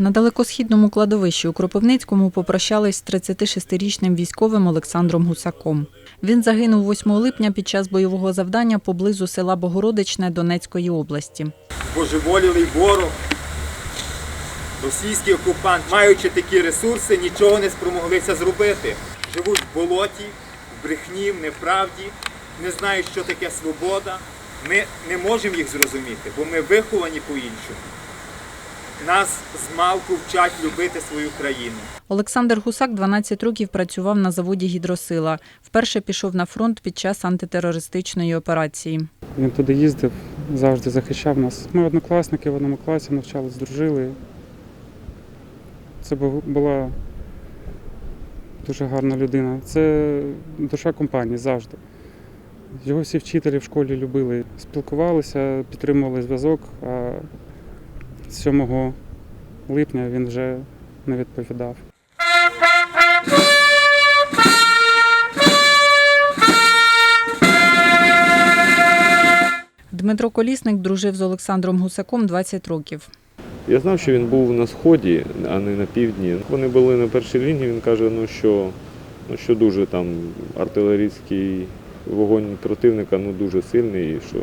На далекосхідному кладовищі у Кропивницькому попрощались з 36-річним військовим Олександром Гусаком. Він загинув 8 липня під час бойового завдання поблизу села Богородичне Донецької області. божеволілий ворог, російський окупант, маючи такі ресурси, нічого не спромоглися зробити. Живуть в болоті, в брехні, в неправді, не знають, що таке свобода. Ми не можемо їх зрозуміти, бо ми виховані по-іншому. Нас з малку вчать любити свою країну. Олександр Гусак 12 років працював на заводі Гідросила. Вперше пішов на фронт під час антитерористичної операції. Він туди їздив, завжди захищав нас. Ми однокласники в одному класі навчались, дружили. Це була дуже гарна людина. Це душа компанії завжди. Його всі вчителі в школі любили, спілкувалися, підтримували зв'язок, а 7 липня він вже не відповідав. Дмитро Колісник дружив з Олександром Гусаком 20 років. Я знав, що він був на сході, а не на півдні. Вони були на першій лінії. Він каже, ну що, ну що дуже там артилерійський вогонь противника ну дуже сильний, і що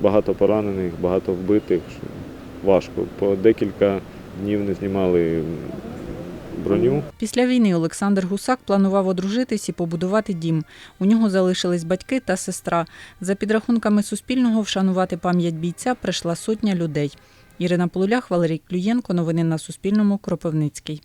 багато поранених, багато вбитих. Що важко. По декілька днів не знімали броню. Після війни Олександр Гусак планував одружитись і побудувати дім. У нього залишились батьки та сестра. За підрахунками Суспільного, вшанувати пам'ять бійця прийшла сотня людей. Ірина Полулях, Валерій Клюєнко. Новини на Суспільному. Кропивницький.